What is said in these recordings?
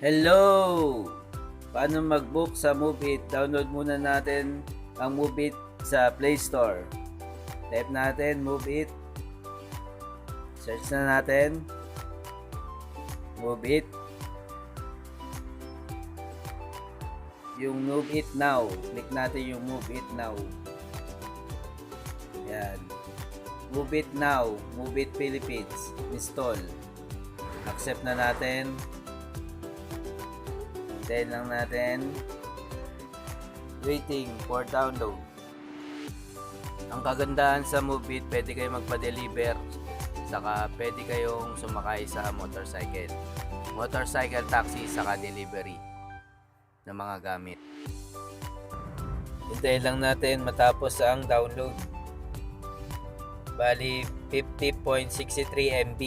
Hello! Paano mag-book sa MoveIt? Download muna natin ang MoveIt sa Play Store. Type natin MoveIt. Search na natin. MoveIt. Yung MoveIt Now. Click natin yung MoveIt Now. Yan. MoveIt Now. MoveIt Philippines. Install. Accept na natin. Hintayin lang natin. Waiting for download. Ang kagandahan sa Moveit, pwede kayo magpa-deliver saka pwede kayong sumakay sa motorcycle. Motorcycle taxi saka delivery ng mga gamit. Hintayin lang natin matapos ang download. Bali 50.63 MB.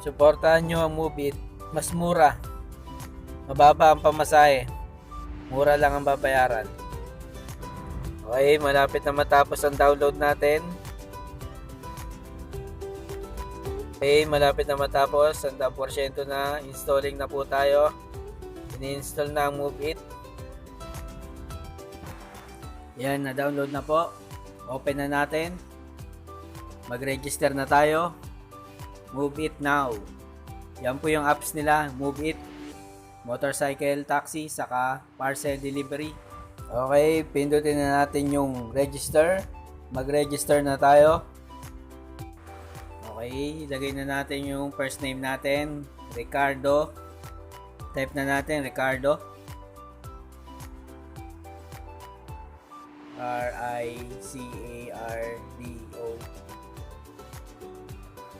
Suportahan nyo ang Moveit. Mas mura. Mababa ang pamasahe. Mura lang ang babayaran. Okay, malapit na matapos ang download natin. Okay, malapit na matapos. Ang porsyento na. Installing na po tayo. Ini-install na ang Moveit. Yan, na-download na po. Open na natin. Mag-register na tayo. Move It Now. Yan po yung apps nila, Move It, Motorcycle Taxi, saka Parcel Delivery. Okay, pindutin na natin yung register. Mag-register na tayo. Okay, ilagay na natin yung first name natin, Ricardo. Type na natin, Ricardo. R-I-C-A-R-D-O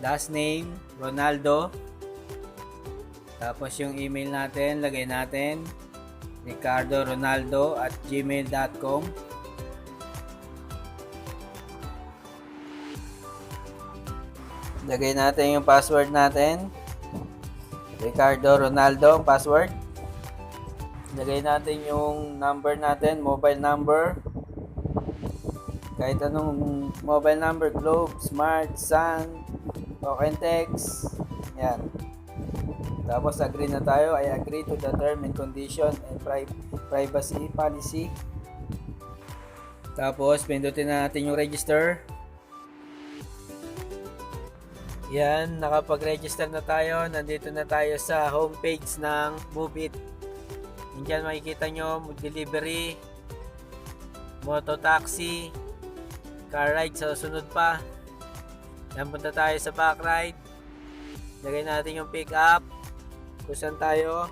Last name, Ronaldo. Tapos yung email natin, lagay natin ricardo ronaldo at gmail.com Lagay natin yung password natin. Ricardo Ronaldo, password. Lagay natin yung number natin, mobile number. Kahit anong mobile number, Globe, Smart, Sun, Token text. Yan. Tapos agree na tayo. I agree to the term and condition and pri- privacy policy. Tapos pindutin na natin yung register. Yan, nakapag-register na tayo. Nandito na tayo sa homepage ng Moveit. Diyan makikita nyo, delivery, moto taxi, car ride sa sunod pa. Yan, punta tayo sa back ride. Lagay natin yung pick up. Kung saan tayo.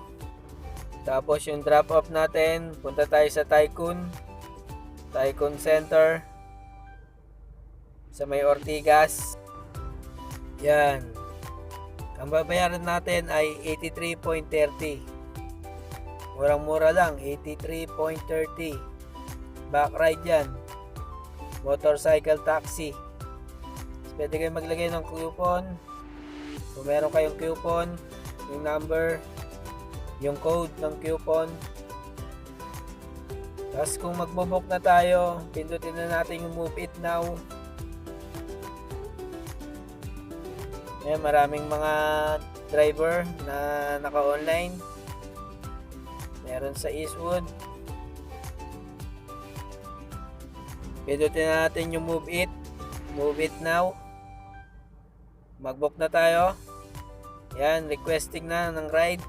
Tapos yung drop off natin. Punta tayo sa Tycoon. Tycoon Center. Sa may Ortigas. Yan. Ang babayaran natin ay 83.30. Murang-mura lang. 83.30. Back ride yan. Motorcycle taxi. Pwede kayo maglagay ng coupon. Kung meron kayong coupon, yung number, yung code ng coupon. Tapos kung magbo-book na tayo, pindutin na natin yung Move It Now. Ayan, maraming mga driver na naka-online. Meron sa Eastwood. Pindutin na natin yung Move It. Move It Now. Mag-book na tayo. Yan, requesting na ng ride.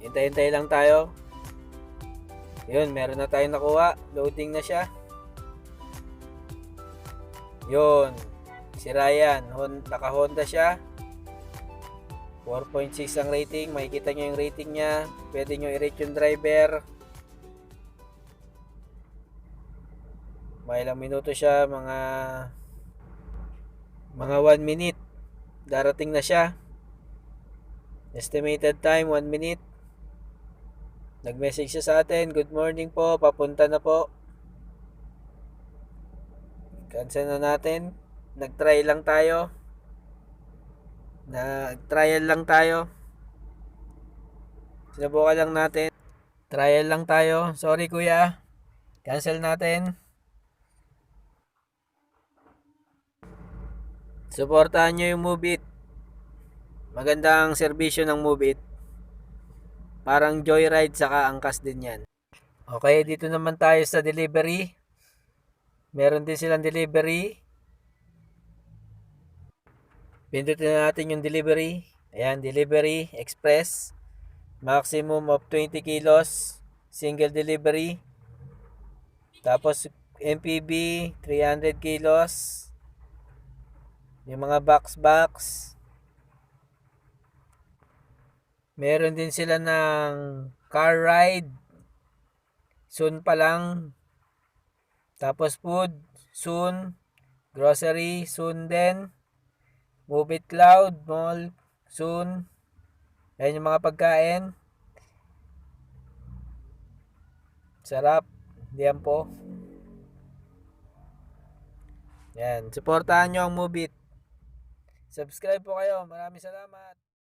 Hintay-hintay lang tayo. Yun, meron na tayong nakuha. Loading na siya. Yun. Si Ryan, Hon- naka-Honda siya. 4.6 ang rating. Makikita nyo yung rating niya. Pwede nyo i-rate yung driver. May ilang minuto siya. Mga mga 1 minute. Darating na siya. Estimated time 1 minute. Nag-message siya sa atin. Good morning po. Papunta na po. Cancel na natin. Nag-try lang tayo. Nag-trial lang tayo. Sinubukan lang natin. Trial lang tayo. Sorry kuya. Cancel natin. Suportahan nyo yung Move It. Magandang serbisyo ng Move. Parang joyride saka angkas din yan. Okay, dito naman tayo sa delivery. Meron din silang delivery. Pindutin na natin yung delivery. Ayan, delivery, express. Maximum of 20 kilos. Single delivery. Tapos, MPB, 300 kilos. Yung mga box-box. Meron din sila ng car ride. Soon pa lang. Tapos food, soon. Grocery, soon din. Move cloud, mall, soon. Ayan yung mga pagkain. Sarap. Diyan po. Yan. Supportahan nyo ang Move It. Subscribe po kayo. Maraming salamat.